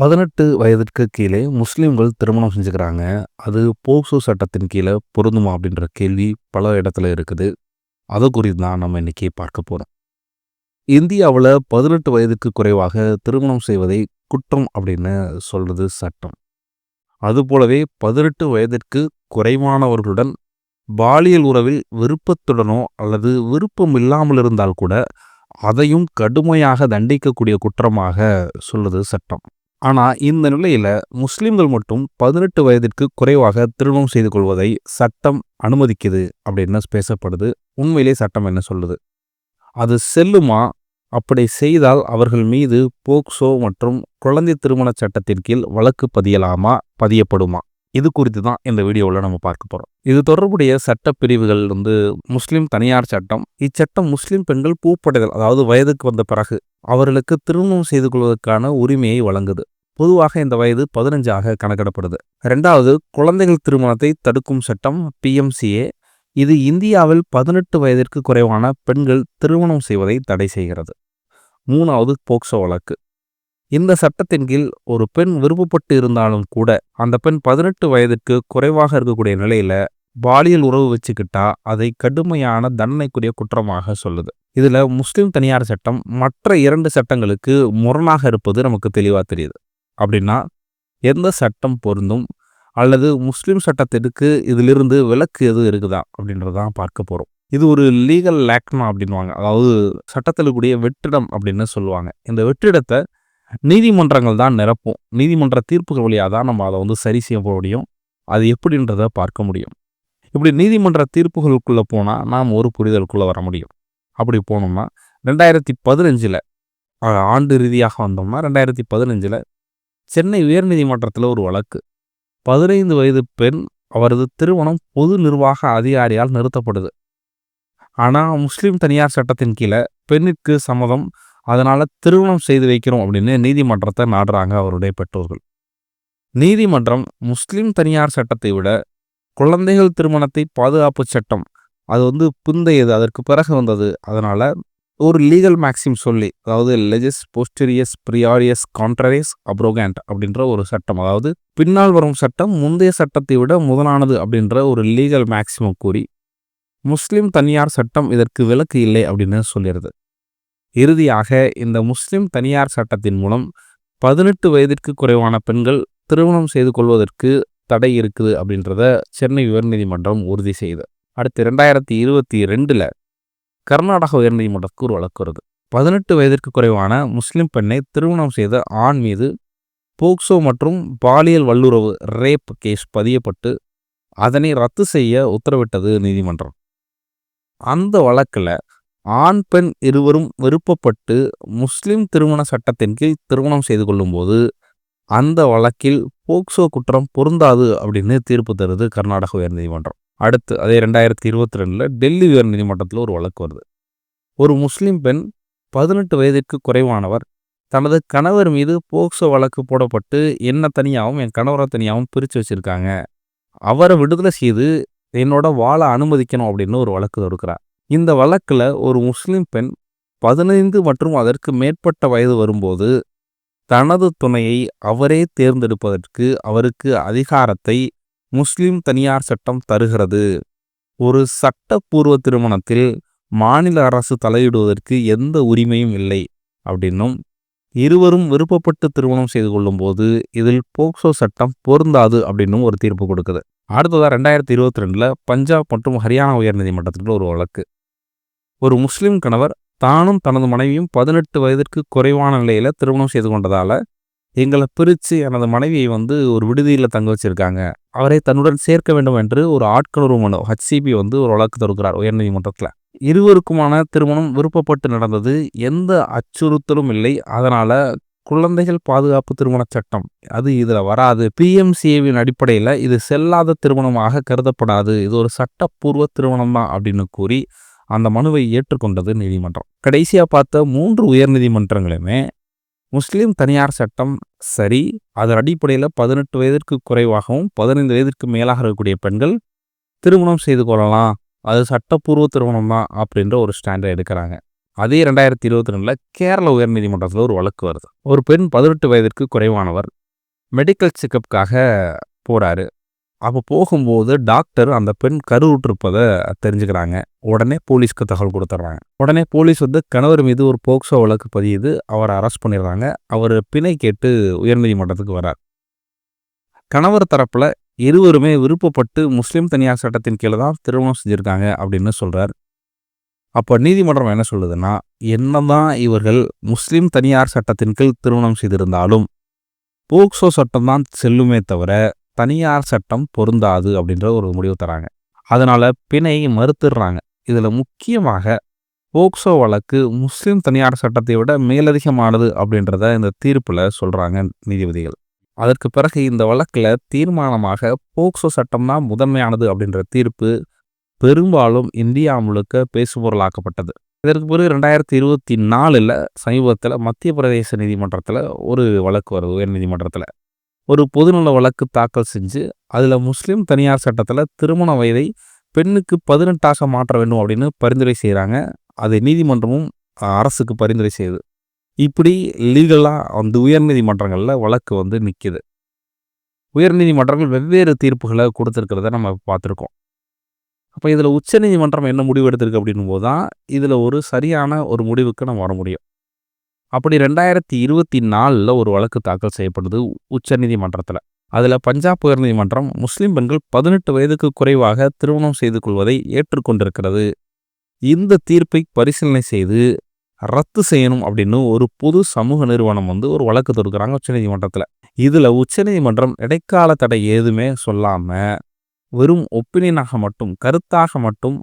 பதினெட்டு வயதிற்கு கீழே முஸ்லீம்கள் திருமணம் செஞ்சுக்கிறாங்க. அது போக்சோ சட்டத்தின் கீழே பொருந்துமா அப்படின்ற கேள்வி பல இடத்துல இருக்குது. அதை குறித்து தான் நம்ம இன்றைக்கி பார்க்க போகிறோம் இந்தியாவில் பதினெட்டு வயதுக்கு குறைவாக திருமணம் செய்வதை குற்றம் அப்படின்னு சொல்கிறது சட்டம். அதுபோலவே பதினெட்டு வயதிற்கு குறைவானவர்களுடன் பாலியல் உறவில் விருப்பத்துடனோ அல்லது விருப்பம் இல்லாமல் இருந்தால் கூட அதையும் கடுமையாக தண்டிக்கக்கூடிய குற்றமாக சொல்லுது சட்டம். ஆனால் இந்த நிலையில் முஸ்லிம்கள் மட்டும் பதினெட்டு வயதிற்கு குறைவாக திருமணம் செய்து கொள்வதை சட்டம் அனுமதிக்குது அப்படின்னு பேசப்படுது. உண்மையிலே சட்டம் என்ன சொல்லுது? அது செல்லுமா? அப்படி செய்தால் அவர்கள் மீது போக்சோ மற்றும் குழந்தை திருமண சட்டத்தின் கீழ் வழக்கு பதியலாமா? பதியப்படுமா? இது குறித்து தான் இந்த வீடியோவில் நம்ம பார்க்க போகிறோம் இது தொடர்புடைய சட்ட பிரிவுகள் வந்து முஸ்லிம் தனியார் சட்டம். இச்சட்டம் முஸ்லிம் பெண்கள் பூப்படைதல் அதாவது வயதுக்கு வந்த பிறகு அவர்களுக்கு திருமணம் செய்து கொள்வதற்கான உரிமையை வழங்குது. பொதுவாக இந்த வயது பதினஞ்சாக கணக்கிடப்படுது. ரெண்டாவது குழந்தைகள் திருமணத்தை தடுக்கும் சட்டம் பிஎம்சிஏ இது இந்தியாவில் பதினெட்டு வயதிற்கு குறைவான பெண்கள் திருமணம் செய்வதை தடை செய்கிறது. மூணாவது போக்சோ வழக்கு. இந்த சட்டத்தின் கீழ் ஒரு பெண் விருப்பப்பட்டு இருந்தாலும் கூட அந்த பெண் பதினெட்டு வயதுக்கு குறைவாக இருக்கக்கூடிய நிலையில பாலியல் உறவு வச்சுக்கிட்டா அதை கடுமையான தண்டனைக்குரிய குற்றமாக சொல்லுது. இதுல முஸ்லிம் தனியார் சட்டம் மற்ற இரண்டு சட்டங்களுக்கு முரணாக இருப்பது நமக்கு தெளிவா தெரியுது. அப்படின்னா எந்த சட்டம் பொருந்தும் அல்லது முஸ்லிம் சட்டத்திற்கு இதிலிருந்து விலக்கு எதுவும் இருக்குதா அப்படின்றதான் பார்க்க போறோம். இது ஒரு லீகல் லேக்னா அப்படின்வாங்க அதாவது சட்டத்தில் கூடிய வெற்றிடம் அப்படின்னு சொல்லுவாங்க. இந்த வெற்றிடத்தை நீதிமன்றங்கள் தான் நிரப்பும். நீதிமன்ற தீர்ப்புகள் வழியாக தான் நம்ம அதை வந்து சரி செய்ய முடியும். அது எப்படின்றத பார்க்க முடியும். இப்படி நீதிமன்ற தீர்ப்புகளுக்குள்ளே போனால் நாம் ஒரு புரிதலுக்குள்ளே வர முடியும். அப்படி போனோம்னா ரெண்டாயிரத்தி பதினஞ்சில் ஆண்டு ரீதியாக வந்தோம்னா ரெண்டாயிரத்தி பதினஞ்சில் சென்னை உயர்நீதிமன்றத்தில் ஒரு வழக்கு. பதினைந்து வயது பெண் அவரது திருமணம் பொது நிர்வாக அதிகாரியால் நிறுத்தப்படுது. ஆனால் முஸ்லீம் தனியார் சட்டத்தின் கீழே பெண்ணிற்கு சம்மதம் அதனால் திருமணம் செய்து வைக்கிறோம் அப்படின்னு நீதிமன்றத்தை நாடுறாங்க அவருடைய பெற்றோர்கள். நீதிமன்றம் முஸ்லீம் தனியார் சட்டத்தை விட குழந்தைகள் திருமணத்தை பாதுகாப்பு சட்டம் அது வந்து பிந்தையது அதற்கு பிறகு வந்தது. அதனால் ஒரு லீகல் மேக்சிம் சொல்லி அதாவது லெஜஸ் போஸ்டரியஸ் ப்ரியாரியஸ் கான்ட்ரரிஸ் அப்ரோகேண்ட் அப்படின்ற ஒரு சட்டம் அதாவது பின்னால் வரும் சட்டம் முந்தைய சட்டத்தை விட முதலானது அப்படின்ற ஒரு லீகல் மேக்சிமம் கூறி முஸ்லீம் தனியார் சட்டம் இதற்கு விலக்கு இல்லை அப்படின்னு சொல்லிடுது. இறுதியாக இந்த முஸ்லிம் தனியார் சட்டத்தின் மூலம் பதினெட்டு வயதிற்கு குறைவான பெண்கள் திருமணம் செய்து கொள்வதற்கு தடை இருக்குது அப்படின்றத சென்னை உயர்நீதிமன்றம் உறுதி செய்து. அடுத்து ரெண்டாயிரத்தி இருபத்தி ரெண்டில் கர்நாடக உயர்நீதிமன்றத்துக்கு ஒரு வழக்கு வருது பதினெட்டு வயதிற்கு குறைவான முஸ்லிம் பெண்ணை திருமணம் செய்த ஆண் மீது போக்சோ மற்றும் பாலியல் வல்லுறவு ரேப் கேஸ் பதியப்பட்டு அதனை ரத்து செய்ய உத்தரவிட்டது நீதிமன்றம். அந்த வழக்கில் ஆண் பெண் இருவரும் விருப்பப்பட்டு முஸ்லிம் திருமண சட்டத்தின் கீழ் திருமணம் செய்து கொள்ளும்போது அந்த வழக்கில் போக்சோ குற்றம் பொருந்தாது அப்படின்னு தீர்ப்பு தருது கர்நாடக உயர்நீதிமன்றம். அடுத்து அதே ரெண்டாயிரத்தி இருபத்தி ரெண்டில் டெல்லி உயர்நீதிமன்றத்தில் ஒரு வழக்கு வருது. ஒரு முஸ்லிம் பெண் பதினெட்டு வயதிற்கு குறைவானவர். தனது கணவர் மீது போக்சோ வழக்கு போடப்பட்டு என்ன தனியாகவும் என் கணவரை தனியாகவும் பிரித்து வச்சுருக்காங்க. அவரை விடுதலை செய்து என்னோட வாழ அனுமதிக்கணும் அப்படின்னு ஒரு வழக்கு தொடுக்கிறார். இந்த வழக்கில் ஒரு முஸ்லிம் பெண் பதினைந்து மற்றும் அதற்கு மேற்பட்ட வயது வரும்போது தனது துணையை அவரே தேர்ந்தெடுப்பதற்கு அவருக்கு அதிகாரத்தை முஸ்லிம் தனியார் சட்டம் தருகிறது. ஒரு சட்டப்பூர்வ திருமணத்தில் மாநில அரசு தலையிடுவதற்கு எந்த உரிமையும் இல்லை அப்படின்னும் இருவரும் விருப்பப்பட்டு திருமணம் செய்து கொள்ளும்போது இதில் போக்சோ சட்டம் பொருந்தாது அப்படின்னும் ஒரு தீர்ப்பு கொடுக்குது. அடுத்ததாக ரெண்டாயிரத்தி இருபத்தி ரெண்டில் பஞ்சாப் மற்றும் ஹரியானா உயர்நீதிமன்றத்தில் ஒரு வழக்கு. ஒரு முஸ்லிம் கணவர் தானும் தனது மனைவியும் பதினெட்டு வயதிற்கு குறைவான நிலையில் திருமணம் செய்து கொண்டதால் எங்களை பிரித்து எனது மனைவியை வந்து ஒரு விடுதியில் தங்க வச்சிருக்காங்க. அவரை தன்னுடன் சேர்க்க வேண்டும் என்று ஒரு ஆட்கொணர்வு மனு ஹச்சிபி வந்து ஒரு வழக்கு தொடுக்கிறார் உயர்நீதிமன்றத்தில். இருவருக்குமான திருமணம் விருப்பப்பட்டு நடந்தது எந்த அச்சுறுத்தலும் இல்லை. அதனால் குழந்தைகள் பாதுகாப்பு திருமண சட்டம் அது இதில் வராது. பிஎம்சிஏவின் அடிப்படையில் இது செல்லாத திருமணமாக கருதப்படாது. இது ஒரு சட்டப்பூர்வ திருமணம் தான் அப்படின்னு கூறி அந்த மனுவை ஏற்றுக்கொண்டது நீதிமன்றம். கடைசியாக பார்த்த மூன்று உயர்நீதிமன்றங்களுமே முஸ்லீம் தனியார் சட்டம் சரி அதன் அடிப்படையில் பதினெட்டு வயதிற்கு குறைவாகவும் பதினைந்து வயதிற்கு மேலாக இருக்கக்கூடிய பெண்கள் திருமணம் செய்து கொள்ளலாம் அது சட்டப்பூர்வ திருமணம் தான் அப்படின்ற ஒரு ஸ்டாண்டை எடுக்கிறாங்க. அதே ரெண்டாயிரத்தி இருபத்தி ரெண்டில் கேரள உயர்நீதிமன்றத்தில் ஒரு வழக்கு வருது. ஒரு பெண் பதினெட்டு வயதிற்கு குறைவானவர் மெடிக்கல் செக்கப்புக்காக போகிறாரு அப்போ போகும்போது டாக்டர் அந்த பெண் கருவுற்றிருப்பதை தெரிஞ்சுக்கிறாங்க. உடனே போலீஸ்க்கு தகவல் கொடுத்துட்றாங்க. உடனே போலீஸ் வந்து கணவர் மீது ஒரு போக்சோ வழக்கு பதியுது. அவரை அரெஸ்ட் பண்ணிடுறாங்க. அவர் பிணை கேட்டு உயர்நீதிமன்றத்துக்கு வரார் கணவர் தரப்பில் இருவருமே விருப்பப்பட்டு முஸ்லீம் தனியார் சட்டத்தின் கீழே தான் திருமணம் செஞ்சுருக்காங்க அப்படின்னு சொல்கிறார் அப்போ நீதிமன்றம் என்ன சொல்லுதுன்னா என்னதான் இவர்கள் முஸ்லீம் தனியார் சட்டத்தின் கீழ் திருமணம் செய்திருந்தாலும் போக்சோ சட்டம் தான் செல்லுமே தவிர தனியார் சட்டம் பொருந்தாது அப்படின்ற ஒரு முடிவு தராங்க. அதனால் பிணை மறுத்துடுறாங்க. இதில் முக்கியமாக போக்சோ வழக்கு முஸ்லீம் தனியார் சட்டத்தை விட மேலதிகமானது அப்படின்றத இந்த தீர்ப்பில் சொல்கிறாங்க நீதிபதிகள். அதற்கு பிறகு இந்த வழக்கில் தீர்மானமாக போக்சோ சட்டம் தான் முதன்மையானது அப்படின்ற தீர்ப்பு பெரும்பாலும் இந்தியா முழுக்க பேசுபொருளாக்கப்பட்டது. இதற்கு பிறகு ரெண்டாயிரத்தி இருபத்தி நாலில் சமீபத்தில் மத்திய பிரதேச நீதிமன்றத்தில் ஒரு வழக்கு வருது உயர் நீதிமன்றத்தில் ஒரு பொதுநல வழக்கு தாக்கல் செஞ்சு அதில் முஸ்லீம் தனியார் சட்டத்தில் திருமண வயதை பெண்ணுக்கு பதினெட்டாக மாற்ற வேண்டும் அப்படின்னு பரிந்துரை செய்கிறாங்க அது நீதிமன்றமும் அரசுக்கு பரிந்துரை செய்யுது இப்படி லீகலாக அந்த உயர்நீதிமன்றங்களில் வழக்கு வந்து நிற்கிது உயர்நீதிமன்றங்கள் வெவ்வேறு தீர்ப்புகளை கொடுத்துருக்கிறத நம்ம பார்த்துருக்கோம். அப்போ இதில் உச்சநீதிமன்றம் என்ன முடிவு எடுத்திருக்கு அப்படின்னும் போது தான் இதில் ஒரு சரியான ஒரு முடிவுக்கு நம்ம வர முடியும். அப்படி ரெண்டாயிரத்தி இருபத்தி நாலில் ஒரு வழக்கு தாக்கல் செய்யப்படுது உச்சநீதிமன்றத்தில். அதில் பஞ்சாப் உயர்நீதிமன்றம் முஸ்லீம் பெண்கள் பதினெட்டு வயதுக்கு குறைவாக திருமணம் செய்து கொள்வதை ஏற்றுக்கொண்டிருக்கிறது. இந்த தீர்ப்பை பரிசீலனை செய்து ரத்து செய்யணும் அப்படின்னு ஒரு பொது சமூக நிறுவனம் வந்து ஒரு வழக்கு தொடுக்கிறாங்க உச்சநீதிமன்றத்தில். இதில் உச்சநீதிமன்றம் இடைக்கால தடை ஏதுமே சொல்லாமல் வெறும் ஒப்பினியனாக மட்டும் கருத்தாக மட்டும்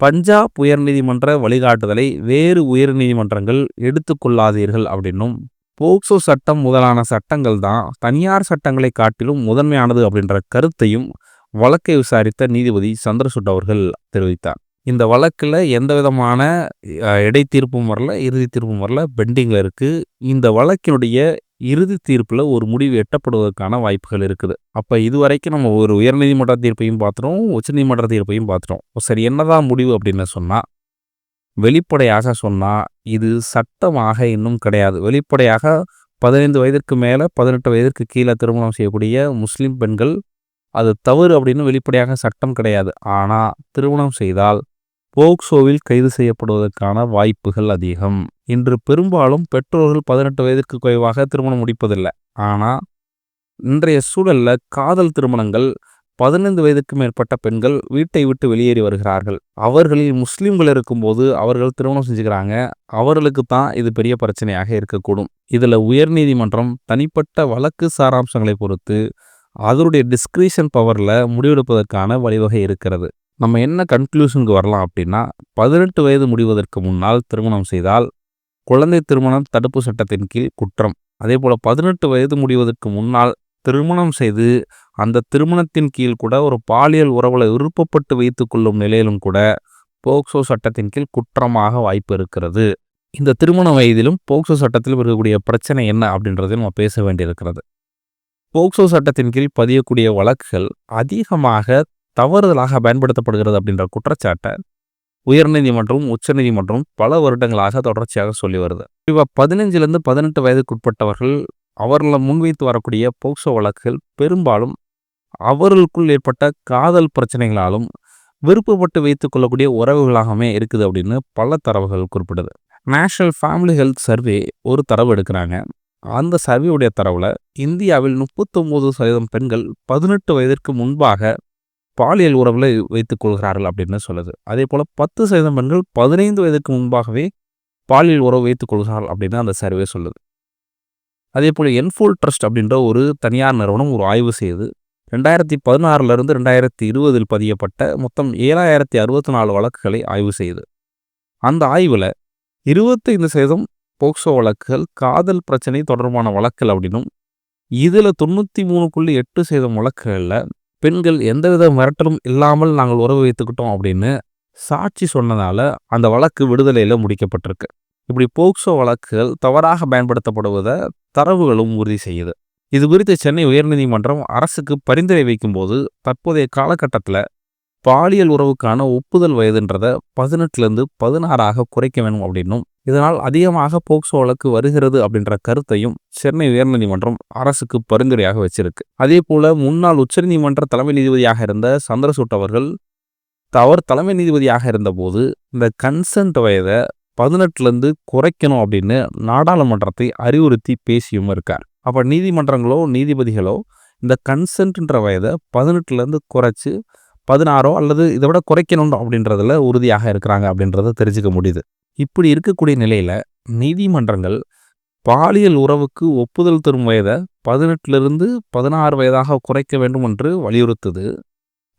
பஞ்சாப் உயர்நீதிமன்ற வழிகாட்டுதலை வேறு உயர்நீதிமன்றங்கள் எடுத்துக்கொள்ளாதீர்கள் அப்படின்னும் போக்சோ சட்டம் முதலான சட்டங்கள் தான் தனியார் சட்டங்களை காட்டிலும் முதன்மையானது அப்படின்ற கருத்தையும் வழக்கை விசாரித்த நீதிபதி சந்திரசூட் அவர்கள் தெரிவித்தார். இந்த வழக்கில் எந்த விதமான இடை தீர்ப்பும் வரல இறுதி தீர்ப்பும் வரல பெண்டிங்கில் இருக்குது இந்த வழக்கினுடைய இறுதி தீர்ப்பில் ஒரு முடிவு எட்டப்படுவதற்கான வாய்ப்புகள் இருக்குது. அப்போ இதுவரைக்கும் நம்ம ஒரு உயர்நீதிமன்ற தீர்ப்பையும் பார்த்துட்டோம் உச்சநீதிமன்ற தீர்ப்பையும் பார்த்துட்டோம். சரி என்னதான் முடிவு அப்படின்னு சொன்னால் வெளிப்படையாக சொன்னால் இது சட்டமாக இன்னும் கிடையாது. வெளிப்படையாக பதினைந்து வயதிற்கு மேலே பதினெட்டு வயதிற்கு கீழே திருமணம் செய்யக்கூடிய முஸ்லீம் பெண்கள் அது தவறு அப்படின்னு வெளிப்படையாக சட்டம் கிடையாது. ஆனால் திருமணம் செய்தால் போக்சோவில் கைது செய்யப்படுவதற்கான வாய்ப்புகள் அதிகம். இன்று பெரும்பாலும் பெற்றோர்கள் பதினெட்டு வயதிற்கு குறைவாக திருமணம் முடிப்பதில்லை. ஆனால் இன்றைய சூழலில் காதல் திருமணங்கள் பதினைந்து வயதுக்கு மேற்பட்ட பெண்கள் வீட்டை விட்டு வெளியேறி வருகிறார்கள். அவர்களில் முஸ்லீம்கள் இருக்கும்போது அவர்கள் திருமணம் செஞ்சுக்கிறாங்க. அவர்களுக்கு தான் இது பெரிய பிரச்சனையாக இருக்கக்கூடும். இதில் உயர்நீதிமன்றம் தனிப்பட்ட வழக்கு சாராம்சங்களை பொறுத்து அதனுடைய டிஸ்கிரிஷன் பவரில் முடிவெடுப்பதற்கான வழிவகை இருக்கிறது. நம்ம என்ன கன்க்ளூஷனுக்கு வரலாம் அப்படின்னா பதினெட்டு வயது முடிவதற்கு முன்னால் திருமணம் செய்தால் குழந்தை திருமணம் தடுப்பு சட்டத்தின் கீழ் குற்றம். அதே போல் பதினெட்டு வயது முடிவதற்கு முன்னால் திருமணம் செய்து அந்த திருமணத்தின் கீழ் கூட ஒரு பாலியல் உறவுகளை விருப்பப்பட்டு வைத்து கொள்ளும் நிலையிலும் கூட போக்சோ சட்டத்தின் கீழ் குற்றமாக வாய்ப்பு இருக்கிறது. இந்த திருமண வயதிலும் போக்சோ சட்டத்தில் இருக்கக்கூடிய பிரச்சனை என்ன அப்படின்றதையும் நம்ம பேச வேண்டியிருக்கிறது. போக்சோ சட்டத்தின் கீழ் பதியக்கூடிய வழக்குகள் அதிகமாக தவறுதலாக பயன்படுத்தப்படுகிறது அப்படின்ற குற்றச்சாட்டை உயர்நீதிமன்றம் உச்சநீதிமன்றம் பல வருடங்களாக தொடர்ச்சியாக சொல்லி வருது. இப்போ பதினஞ்சிலிருந்து பதினெட்டு வயதுக்குட்பட்டவர்கள் அவர்களை முன்வைத்து வரக்கூடிய போக்சோ வழக்குகள் பெரும்பாலும் அவர்களுக்குள் ஏற்பட்ட காதல் பிரச்சனைகளாலும் விருப்பப்பட்டு வைத்துக் கொள்ளக்கூடிய உறவுகளாகவே இருக்குது அப்படின்னு பல தரவுகள் குறிப்பிடுது. நேஷனல் ஃபேமிலி ஹெல்த் சர்வே ஒரு தரவு எடுக்கிறாங்க. அந்த சர்வேயுடைய தரவில் இந்தியாவில் முப்பத்தொம்போது சதவீதம் பெண்கள் பதினெட்டு வயதிற்கு முன்பாக பாலியல் உறவில் வைத்துக் கொள்கிறார்கள் அப்படின்னு சொல்லுது. அதே போல் பத்து சதவீதம் பெண்கள் பதினைந்து வயதுக்கு முன்பாகவே பாலியல் உறவு வைத்துக் கொள்கிறார்கள் அப்படின்னு அந்த சர்வே சொல்லுது. அதே போல் என்ஃபோல் ட்ரஸ்ட் அப்படின்ற ஒரு தனியார் நிறுவனம் ஒரு ஆய்வு செய்யுது ரெண்டாயிரத்தி பதினாறுலேருந்து ரெண்டாயிரத்தி இருபதில் பதியப்பட்ட மொத்தம் ஏழாயிரத்தி அறுபத்தி நாலு வழக்குகளை ஆய்வு செய்யுது அந்த ஆய்வில் இருபத்தைந்து சதவீதம் போக்சோ வழக்குகள் காதல் பிரச்சனை தொடர்பான வழக்குகள் அப்படின்னும் இதில் தொண்ணூற்றி மூணு புள்ளி எட்டு சதவீதம் வழக்குகளில் பெண்கள் எந்தவித மிரட்டலும் இல்லாமல் நாங்கள் உறவு வைத்துக்கிட்டோம் அப்படின்னு சாட்சி சொன்னதால அந்த வழக்கு விடுதலையில் முடிக்கப்பட்டிருக்கு. இப்படி போக்சோ வழக்குகள் தவறாக பயன்படுத்தப்படுவதை தரவுகளும் உறுதி செய்யுது. இது குறித்து சென்னை உயர்நீதிமன்றம் அரசுக்கு பரிந்துரை வைக்கும்போது தற்போதைய காலகட்டத்தில் பாலியல் உறவுக்கான ஒப்புதல் வயதுன்றத பதினெட்டுலேருந்து பதினாறாக குறைக்க வேணும் அப்படின்னும். இதனால் அதிகமாக போக்சோ வழக்கு வருகிறது அப்படின்ற கருத்தையும் சென்னை உயர்நீதிமன்றம் அரசுக்கு பரிந்துரையாக வச்சிருக்கு. அதே போல முன்னாள் உச்சநீதிமன்ற தலைமை நீதிபதியாக இருந்த சந்திரசூட் அவர்கள் அவர் தலைமை நீதிபதியாக இருந்தபோது இந்த கன்சென்ட் வயதை பதினெட்டுலேருந்து குறைக்கணும் அப்படின்னு நாடாளுமன்றத்தை அறிவுறுத்தி பேசியும் இருக்கார். அப்போ நீதிமன்றங்களோ நீதிபதிகளோ இந்த கன்சென்ட்ன்ற வயதை பதினெட்டுலேருந்து குறைச்சி பதினாறோ அல்லது இதை விட குறைக்கணும் அப்படின்றதில் உறுதியாக இருக்கிறாங்க அப்படின்றத தெரிஞ்சுக்க முடியுது. இப்படி இருக்கக்கூடிய நிலையில் நீதிமன்றங்கள் பாலியல் உறவுக்கு ஒப்புதல் தரும் வயதை பதினெட்டுலேருந்து பதினாறு வயதாக குறைக்க வேண்டும் என்று வலியுறுத்துது.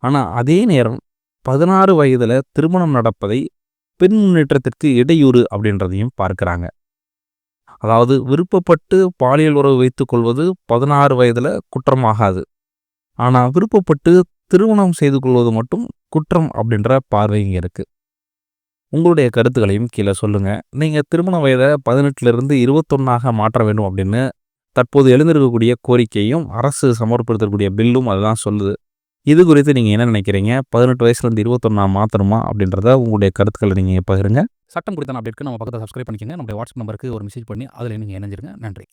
ஆனால் அதே நேரம் பதினாறு வயதில் திருமணம் நடப்பதை பெண் முன்னேற்றத்திற்கு இடையூறு அப்படின்றதையும் பார்க்குறாங்க. அதாவது விருப்பப்பட்டு பாலியல் உறவு வைத்துக் கொள்வது பதினாறு வயதில் குற்றமாகாது. ஆனால் விருப்பப்பட்டு திருமணம் செய்து கொள்வது மட்டும் குற்றம் அப்படின்ற பார்வை இங்கே இருக்குது உங்களுடைய கருத்துக்களையும் கீழே சொல்லுங்கள் நீங்கள் திருமண வயதை பதினெட்டுலேருந்து இருபத்தொன்னாக மாற்ற வேண்டும் அப்படின்னு தற்போது எழுந்திருக்கக்கூடிய கோரிக்கையும் அரசு சமர்ப்பித்திருக்கக்கூடிய பில்லும் அதுதான் சொல்லுது. இது குறித்து நீங்கள் என்ன நினைக்கிறீங்க? பதினெட்டு வயசுலேருந்து இருபத்தொன்னா மாற்றணுமா அப்படின்றத உங்களுடைய கருத்துக்களை நீங்கள் பகிருங்க. சட்டம் குறித்தான அப்டேட்க்கு நம்ம பக்கத்தை சப்ஸ்கிரைப் பண்ணிக்கோங்க. நம்மளுடைய வாட்ஸ்அப் நம்பருக்கு ஒரு மெசேஜ் பண்ணி அதில் நீங்கள் இணைஞ்சிருங்க. நன்றி.